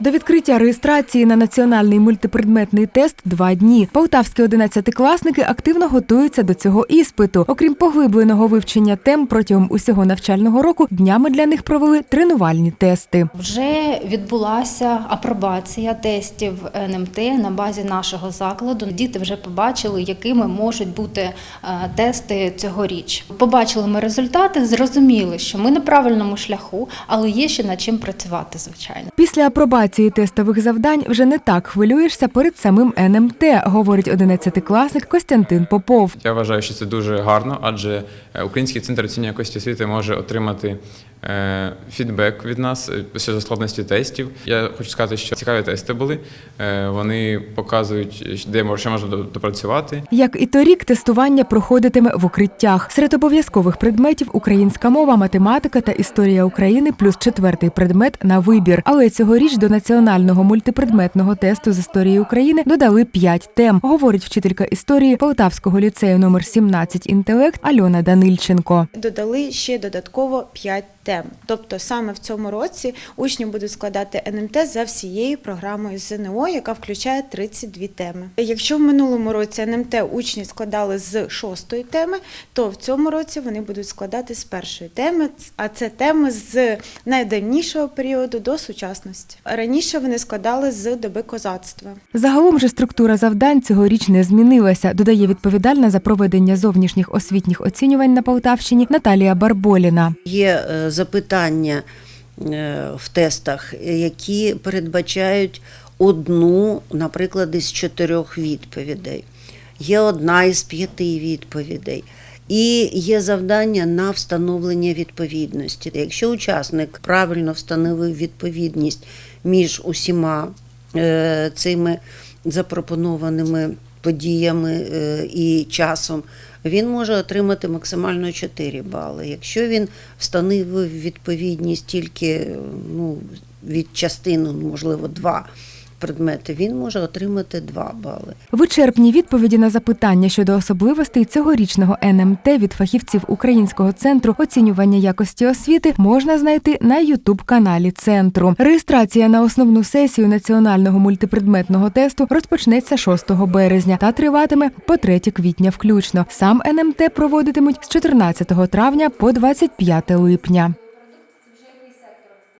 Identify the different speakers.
Speaker 1: До відкриття реєстрації на національний мультипредметний тест два дні. Полтавські одинадцятикласники активно готуються до цього іспиту. Окрім поглибленого вивчення тем протягом усього навчального року, днями для них провели тренувальні тести.
Speaker 2: Вже відбулася апробація тестів НМТ на базі нашого закладу. Діти вже побачили, якими можуть бути е, тести цьогоріч. Побачили ми результати, зрозуміли, що ми на правильному шляху, але є ще над чим працювати, звичайно.
Speaker 1: Після апробації тестових завдань вже не так хвилюєшся перед самим НМТ, говорить одинадцятикласник Костянтин Попов.
Speaker 3: Я вважаю, що це дуже гарно, адже е, Український центр оцінювання якості освіти може отримати фідбек від нас е, щодо складності тестів. Я хочу сказати, що цікаві тести були. Е, Вони показують, де що можна допрацювати.
Speaker 1: Як і торік, тестування проходитиме в укриттях. Серед обов'язкових предметів українська мова, математика та історія України, плюс четвертий предмет на вибір. Але цьогоріч до національного мультипредметного тесту з історії України додали п'ять тем, говорить вчителька історії Полтавського ліцею номер 17 інтелект Альона Данильченко.
Speaker 4: додали ще додатково 5 тем. Тобто саме в цьому році учні будуть складати НМТ за всією програмою ЗНО, яка включає 32 теми. Якщо в минулому році НМТ учні складали з шостої теми, то в цьому році вони будуть складати з першої теми, а це теми з найдавнішого періоду до сучасності. Раніше вони складали з доби козацтва.
Speaker 1: Загалом же структура завдань цьогоріч не змінилася, додає відповідальна за проведення зовнішніх освітніх оцінювань на Полтавщині Наталія Барболіна.
Speaker 5: Є е, запитання е, в тестах, які передбачають одну, наприклад, із чотирьох відповідей. Є одна із п'яти відповідей. І є завдання на встановлення відповідності. Якщо учасник правильно встановив відповідність між усіма е, цими запропонованими подіями е, і часом, він може отримати максимально 4 бали. Якщо він встановив відповідність тільки ну, від частини, можливо, 2 предмети, він може отримати 2 бали.
Speaker 1: Вичерпні відповіді на запитання щодо особливостей цьогорічного НМТ від фахівців Українського центру оцінювання якості освіти можна знайти на Ютуб каналі центру. Реєстрація на основну сесію національного мультипредметного тесту розпочнеться 6 березня та триватиме по 3 квітня включно. Сам НМТ проводитимуть з 14 травня по 25 липня.